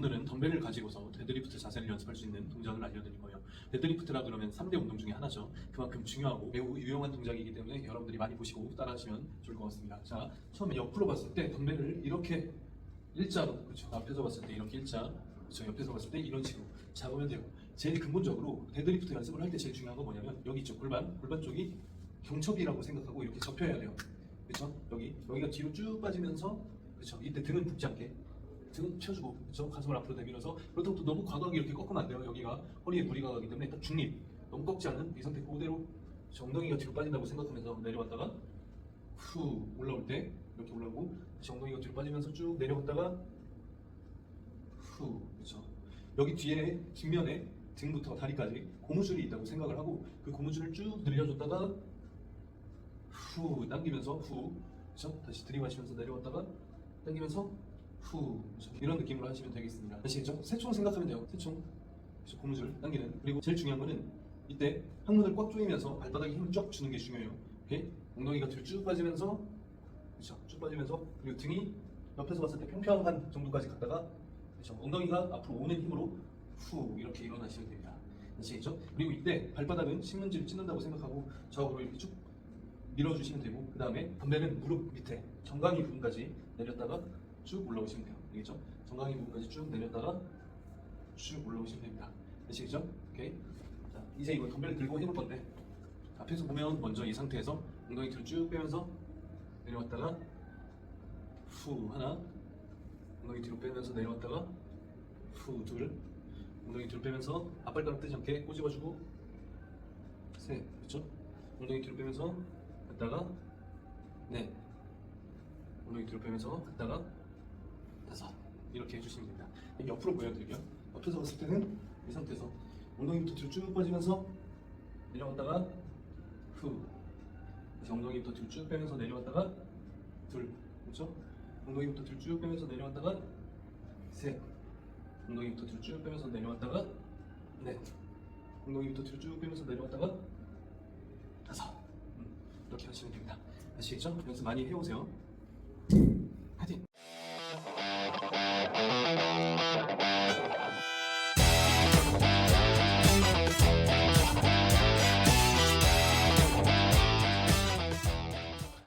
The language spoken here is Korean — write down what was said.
오늘은 덤벨을 가지고서 데드리프트 자세를 연습할 수 있는 동작을 알려드릴 거예요. 데드리프트라 그러면 3대 운동 중에 하나죠. 그만큼 중요하고 매우 유용한 동작이기 때문에 여러분들이 많이 보시고 따라하시면 좋을 것 같습니다. 자, 처음에 옆으로 봤을 때 덤벨을 이렇게 일자로, 그렇죠. 앞에서 봤을 때 이렇게 일자, 그렇죠. 옆에서 봤을 때 이런 식으로 잡으면 돼요. 제일 근본적으로 데드리프트 연습을 할 때 제일 중요한 건 뭐냐면 여기 있죠. 골반, 골반 쪽이 경첩이라고 생각하고 이렇게 접혀야 돼요. 그렇죠? 여기 여기가 뒤로 쭉 빠지면서 그렇죠. 이때 등은 굽지 않게 등 펴주고 그렇죠. 가슴을 앞으로 내밀어서 그렇다고 또 너무 과도하게 이렇게 꺾으면 안 돼요. 여기가 허리에 무리가 가기 때문에 딱 중립. 너무 꺾지 않은 이 상태 그대로. 엉덩이가 뒤로 빠진다고 생각하면서 내려왔다가 후 올라올 때 이렇게 올라오고 다시 엉덩이가 뒤로 빠지면서 쭉 내려갔다가 후 그렇죠. 여기 뒤에 뒷면에 등부터 다리까지 고무줄이 있다고 생각을 하고 그 고무줄을 쭉 늘려줬다가 후 당기면서 후 그렇죠? 다시 들이마시면서 내려왔다가 당기면서 후? 이런 느낌으로 하시면 되겠습니다. 아시겠죠? 세총 생각하면 돼요. 세총 그렇죠? 고무줄 당기는 그리고 제일 중요한 거는 이때 항문을 꽉 조이면서 발바닥에 힘을 쫙 주는 게 중요해요. 오케이? 엉덩이가 뒤로 쭉 빠지면서 그렇죠? 쭉 빠지면서 그리고 등이 옆에서 봤을 때 평평한 정도까지 갔다가 그렇죠? 엉덩이가 앞으로 오는 힘으로 후 이렇게 일어나시면 됩니다. 아시겠죠? 그리고 이때 발바닥은 신문지를 찢는다고 생각하고 좌우로 이렇게 쭉 밀어주시면 되고 그 다음에 덤벨은 무릎 밑에 정강이 부분까지 내렸다가 쭉 올라오시면 돼요. 알겠죠? 정강이 부분까지 쭉 내렸다가 쭉 올라오시면 됩니다. 아시겠죠? 오케이. 자, 이제 이거 덤벨을 들고 해볼 건데 앞에서 보면 먼저 이 상태에서 엉덩이 뒤로 쭉 빼면서 내려왔다가 후 하나 엉덩이 뒤로 빼면서 내려왔다가 후 둘 엉덩이 뒤로 빼면서 앞발가락 뜨지 않게 꼬집어주고 셋 그렇죠? 엉덩이 뒤로 빼면서 갔다가 넷 엉덩이 뒤로 빼면서 갔다가 이렇게 해주시면 됩니다. 옆으로 보여드릴게요. 옆에서 봤을 때는 이 상태에서 엉덩이부터 뒤로 쭉 빠지면서 내려갔다가 후. 엉덩이부터 뒤로 쭉 빼면서 내려갔다가 둘. 그렇죠? 엉덩이부터 뒤로 쭉 빼면서 내려갔다가 셋. 엉덩이부터 뒤로 쭉 빼면서 내려갔다가 넷. 엉덩이부터 뒤로 쭉 빼면서 내려갔다가 다섯. 음, 이렇게 하시면 됩니다. 아시겠죠? 연습 많이 해오세요